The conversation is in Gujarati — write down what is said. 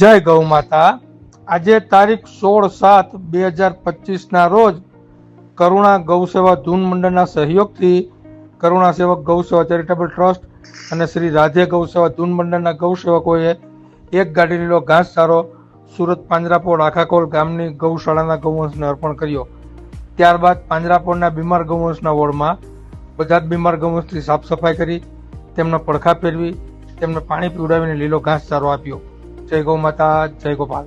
જય ગૌ માતા. આજે તારીખ સોળ સાત બે હજાર પચીસના રોજ કરુણા ગૌસેવા ધૂન મંડળના સહયોગથી કરુણા સેવક ગૌસેવા ચેરિટેબલ ટ્રસ્ટ અને શ્રી રાધે ગૌસેવા ધૂન મંડળના ગૌસેવકોએ એક ગાડી લીલો ઘાસચારો સુરત પાંજરાપોળ આખાકોલ ગામની ગૌશાળાના ગૌવંશને અર્પણ કર્યો. ત્યારબાદ પાંજરાપોળના બીમાર ગૌવંશના વોર્ડમાં બધા જ બીમાર ગૌવંશની સાફ સફાઈ કરી, તેમના પડખા ફેરવી, તેમને પાણી પીવડાવીને લીલો ઘાસચારો આપ્યો. જય ગૌ માતા જય ગોપાલ